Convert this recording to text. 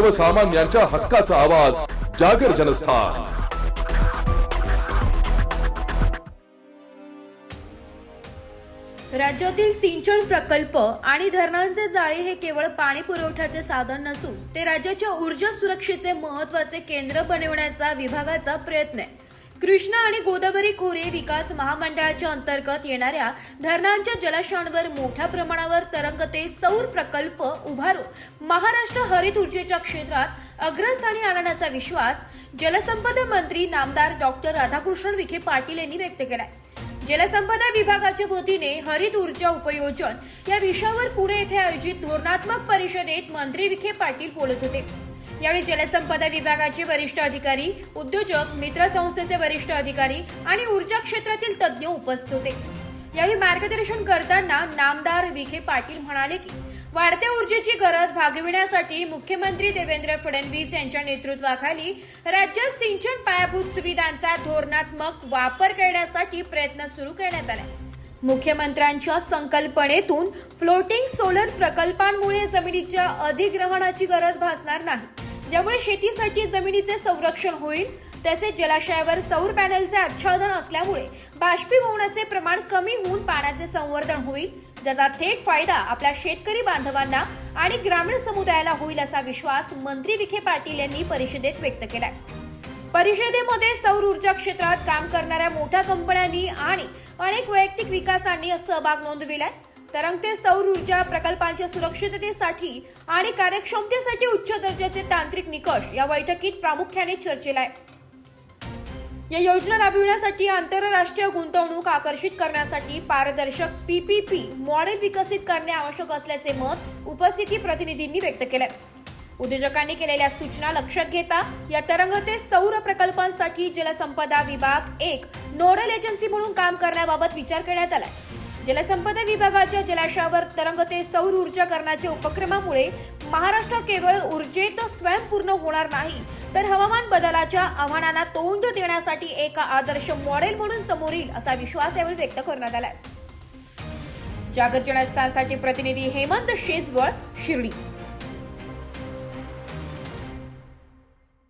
सर्वसामान्यांच्या हक्काचा आवाज जागर जनस्थान. राज्यातील सिंचन प्रकल्प आणि धरणांचे जाळे हे केवळ पाणी पुरवठ्याचे साधन नसून ते राज्याच्या ऊर्जा सुरक्षेचे महत्त्वाचे केंद्र बनवण्याचा विभागाचा प्रयत्न आहे. कृष्णा आणि गोदावरी खोरे विकास महामंडळाच्या अंतर्गत येणाऱ्या धरणांच्या जलाशयांवर मोठ्या प्रमाणावर तरंगते सौर प्रकल्प उभारून महाराष्ट्र हरित ऊर्जेच्या क्षेत्रात अग्रस्थानी आणण्याचा विश्वास जलसंपदा मंत्री नामदार डॉक्टर राधाकृष्णन विखे पाटील यांनी व्यक्त केलाय. जलसंपदा विभागाच्या वतीने हरित ऊर्जा उपयोजन या विषयावर पुणे येथे आयोजित धोरणात्मक परिषदेत मंत्री विखे पाटील बोलत होते. यावेळी जलसंपदा विभागाचे वरिष्ठ अधिकारी उद्योजक मित्र संस्थेचे वरिष्ठ अधिकारी आणि ऊर्जा क्षेत्रातील तज्ज्ञ उपस्थित होते. यावेळी मार्गदर्शन करताना नामदार विखे पाटील म्हणाले की वाढत्या ऊर्जेची गरज भागविण्यासाठी मुख्यमंत्री देवेंद्र फडणवीस यांच्या नेतृत्वाखाली राज्यात सिंचन पायाभूत सुविधांचा धोरणात्मक वापर करण्यासाठी प्रयत्न सुरू करण्यात आला. मुख्यमंत्र्यांच्या संकल्पनेतून फ्लोटिंग सोलर प्रकल्पांमुळे जमिनीच्या अधिग्रहणाची गरज भासणार नाही. ज्यामुळे शेतीसाठी जमिनीचे संरक्षण होईल तसेच जलाशयावर सौर पॅनलचे आच्छादन असल्यामुळे बाष्पीभवनाचे प्रमाण कमी होऊन पाण्याचे संवर्धन होईल. ज्याचा थेट फायदा आपल्या शेतकरी बांधवांना आणि ग्रामीण समुदायाला होईल असा विश्वास मंत्री विखे पाटील यांनी परिषदेत व्यक्त केलाय. परिषदेमध्ये सौर ऊर्जा क्षेत्रात काम करणाऱ्या मोठ्या कंपन्यांनी आणि अनेक वैयक्तिक विकासांनी सहभाग नोंदविलाय. तरंगते सौर ऊर्जा प्रकल्पांच्या सुरक्षिततेसाठी आणि कार्यक्षमतेसाठी उच्च दर्जाचे तांत्रिक निकष या बैठकीत प्रामुख्याने चर्चेला आहे. या योजना राबविण्यासाठी आंतरराष्ट्रीय गुंतवणूक आकर्षित करण्यासाठी पारदर्शक पीपीपी मॉडेल विकसित करणे आवश्यक असल्याचे मत उपस्थिती प्रतिनिधींनी व्यक्त केलंय. उद्योजकांनी केलेल्या सूचना लक्षात घेता या तरंगते सौर प्रकल्पांसाठी जलसंपदा विभाग एक नोडल एजन्सी म्हणून काम करण्याबाबत विचार करण्यात आलाय. जलसंपदा विभागाच्या जलाशयावर तरंगते सौर ऊर्जा करण्याच्या उपक्रमामुळे महाराष्ट्र केवळ ऊर्जेत स्वयंपूर्ण होणार नाही तर हवामान बदलाच्या आव्हानांना तोंड देण्यासाठी एक आदर्श मॉडेल म्हणून समोर येईल असा विश्वास यावेळी व्यक्त करण्यात आलाय. जागर जनस्थानसाठी प्रतिनिधी हेमंत शेजवळ शिर्डी.